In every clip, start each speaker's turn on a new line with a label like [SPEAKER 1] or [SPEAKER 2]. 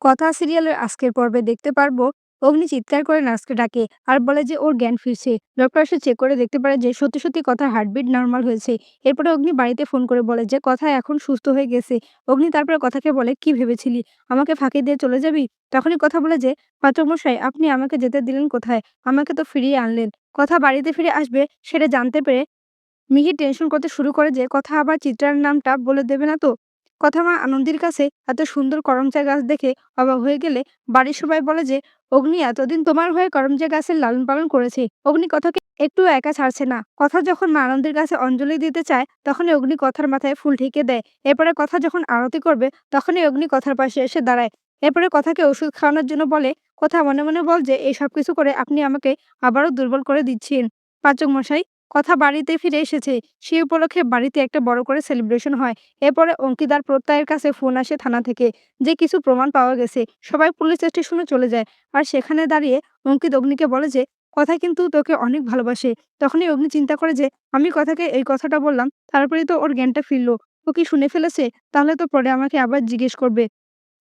[SPEAKER 1] কথা সিরিয়ালের আজকের পর্বে দেখতে পারব। অগ্নি চিৎকার করে নার্সকে ডাকে আর বলে যে ওর জ্ঞান ফিরছে। ডক্টর এসে চেক করে দেখতে পারে যে সত্যি সত্যি কথার হার্টবিট নর্মাল হয়েছে। এরপরে অগ্নি বাড়িতে ফোন করে বলে যে কথা এখন সুস্থ হয়ে গেছে। অগ্নি তারপরে কথাকে বলে, কি ভেবেছিলি? আমাকে ফাঁকি দিয়ে চলে যাবি? তখনই কথা বলে যে, পাত্রমশাই, আপনি আমাকে যেতে দিলেন কোথায়? আমাকে তো ফিরিয়ে আনলেন। কথা বাড়িতে ফিরে আসবে সেটা জানতে পেরে মিহি টেনশন করতে শুরু করে যে, কথা আবার চিত্রার নামটা বলে দেবে না তো? কথা মা আনন্দির কাছে এত সুন্দর করমচা গাছ দেখে অবাক হয়ে গেলে। বাড়ির সবাই বলে যে, অগ্নি, এতদিন তোমার হয়ে করমচা গাছের লালন পালন করেছে। অগ্নি কথাকে একটু একা ছাড়ছে না। কথা যখন মা আনন্দের কাছে অঞ্জলি দিতে চায়, তখনই অগ্নি কথার মাথায় ফুল ঠেকে দেয়। এরপরে কথা যখন আরতি করবে, তখনই অগ্নি কথার পাশে এসে দাঁড়ায়। এরপরে কথাকে ওষুধ খাওয়ানোর জন্য বলে, কথা মনে মনে বল যে, এই সব কিছু করে আপনি আমাকে আবারও দুর্বল করে দিচ্ছেন। পাচক মশাই কথা বাড়িতে ফিরে এসেছে। সে উপলক্ষে বাড়িতে একটা বড় করে সেলিব্রেশন হয়। এরপরে অঙ্কিতার প্রত্যয়ের কাছে ফোন আসে থানা থেকে যে কিছু প্রমাণ পাওয়া গেছে। সবাই পুলিশ স্টেশনে চলে যায়। আর সেখানে দাঁড়িয়ে অঙ্কিত অগ্নিকে বলে যে, কথা কিন্তু তোকে অনেক ভালোবাসে। তখনই অগ্নি চিন্তা করে যে, আমি কথাকে এই কথাটা বললাম, তারপরেই তো ওর জ্ঞানটা ফিরলো। ও কি শুনে ফেলেছে? তাহলে তো পরে আমাকে আবার জিজ্ঞেস করবে।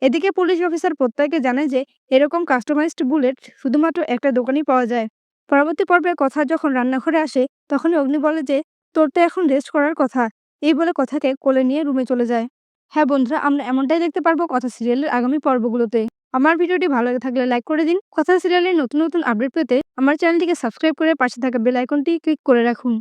[SPEAKER 1] এদিকে পুলিশ অফিসার প্রত্যয়কে জানে যে, এরকম কাস্টমাইজড বুলেট শুধুমাত্র একটা দোকানেই পাওয়া যায়। পরবর্তী পর্বে কথা যখন রান্নাঘরে আসে তখন অগ্নি বলে যে, তোর তো এখন রেস্ট করার কথা। এই বলে কথাকে কোলে নিয়ে রুমে চলে যায়। হ্যাঁ বন্ধুরা, আমরা এমনটাই দেখতে পারব কথা সিরিয়ালের আগামী পর্বগুলোতে। আমার ভিডিওটি ভালো থাকলে লাইক করে দিন। কথা সিরিয়ালের নতুন নতুন আপডেট পেতে আমার চ্যানেলটিকে সাবস্ক্রাইব করে পাশে থাকা বেল আইকনটি ক্লিক করে রাখুন।